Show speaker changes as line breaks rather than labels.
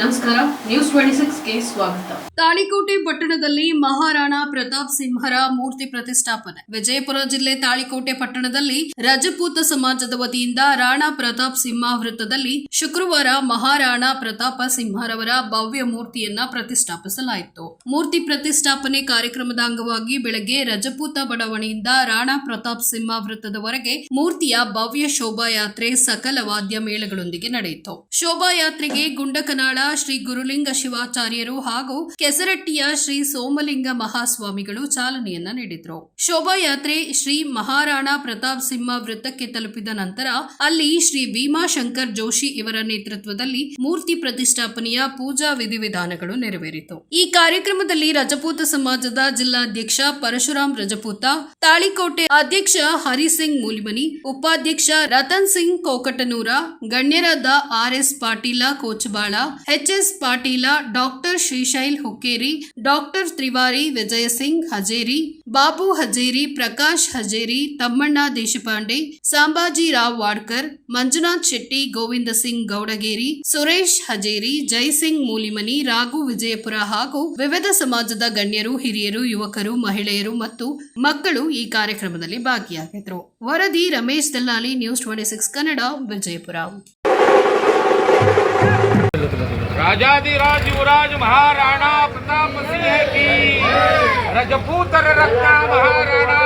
ನಮಸ್ಕಾರ news twenty ಸಿಕ್ಸ್ಗೆ ಸ್ವಾಗತ. ತಾಳಿಕೋಟೆ ಪಟ್ಟಣದಲ್ಲಿ ಮಹಾರಾಣಾ ಪ್ರತಾಪ್ ಸಿಂಹರ ಮೂರ್ತಿ ಪ್ರತಿಷ್ಠಾಪನೆ. ವಿಜಯಪುರ ಜಿಲ್ಲೆ ತಾಳಿಕೋಟೆ ಪಟ್ಟಣದಲ್ಲಿ ರಜಪೂತ ಸಮಾಜದ ವತಿಯಿಂದ ರಾಣಾ ಪ್ರತಾಪ್ ಸಿಂಹ ವೃತ್ತದಲ್ಲಿ ಶುಕ್ರವಾರ ಮಹಾರಾಣಾ ಪ್ರತಾಪ ಸಿಂಹರವರ ಭವ್ಯ ಮೂರ್ತಿಯನ್ನ ಪ್ರತಿಷ್ಠಾಪಿಸಲಾಯಿತು. ಮೂರ್ತಿ ಪ್ರತಿಷ್ಠಾಪನೆ ಕಾರ್ಯಕ್ರಮದ ಅಂಗವಾಗಿ ಬೆಳಗ್ಗೆ ರಜಪೂತ ಬಡಾವಣೆಯಿಂದ ರಾಣಾ ಪ್ರತಾಪ್ ಸಿಂಹ ವೃತ್ತದವರೆಗೆ ಮೂರ್ತಿಯ ಭವ್ಯ ಶೋಭಾಯಾತ್ರೆ ಸಕಲ ವಾದ್ಯ ಮೇಳಗಳೊಂದಿಗೆ ನಡೆಯಿತು. ಶೋಭಾಯಾತ್ರೆಗೆ ಗುಂಡಕನಾಳ ಶ್ರೀ ಗುರುಲಿಂಗ ಶಿವಾಚಾರ್ಯರು ಹಾಗೂ ಕೆಸರಟ್ಟಿಯ ಶ್ರೀ ಸೋಮಲಿಂಗ ಮಹಾಸ್ವಾಮಿಗಳು ಚಾಲನೆಯನ್ನ ನೀಡಿದ್ರು. ಶೋಭಾಯಾತ್ರೆ ಶ್ರೀ ಮಹಾರಾಣಾ ಪ್ರತಾಪ್ ಸಿಂಹ ವೃತ್ತಕ್ಕೆ ತಲುಪಿದ ನಂತರ ಅಲ್ಲಿ ಶ್ರೀ ಭೀಮಾಶಂಕರ್ ಜೋಶಿ ಇವರ ನೇತೃತ್ವದಲ್ಲಿ ಮೂರ್ತಿ ಪ್ರತಿಷ್ಠಾಪನೆಯ ಪೂಜಾ ವಿಧಿವಿಧಾನಗಳು ನೆರವೇರಿತು. ಈ ಕಾರ್ಯಕ್ರಮದಲ್ಲಿ ರಜಪೂತ ಸಮಾಜದ ಜಿಲ್ಲಾಧ್ಯಕ್ಷ ಪರಶುರಾಮ್ ರಜಪೂತ, ತಾಳಿಕೋಟೆ ಅಧ್ಯಕ್ಷ ಹರಿಸಿಂಗ್ ಮೂಲಿಮನಿ, ಉಪಾಧ್ಯಕ್ಷ Ratan Singh ಕೋಕಟನೂರ, ಗಣ್ಯರಾದ R S Patil Kochabal H S Patil, doctor Shrishail Hukkeri, doctor Trivari Vijaya Singh Hajeri, Babu Hajeri, Prakash Hajeri, Tammanna Deshpande, Sambaji Rao Wadkar, Manjunath Shetty, Govinda Singh Gowdageri, Suresh Hajeri, Jaisingh Mulimani, Raghu Vijayapura ಹಾಗೂ ವಿವಿಧ ಸಮಾಜದ ಗಣ್ಯರು, ಹಿರಿಯರು, ಯುವಕರು, ಮಹಿಳೆಯರು ಮತ್ತು ಮಕ್ಕಳು ಈ ಕಾರ್ಯಕ್ರಮದಲ್ಲಿ ಭಾಗಿಯಾಗಿದ್ದರು ವರದಿ Ramesh Dallali news twenty six Kannada, Vijayapura.
राजाधिराज युवराज महाराणा प्रताप सिंह की रजपूतर रत्ना महाराणा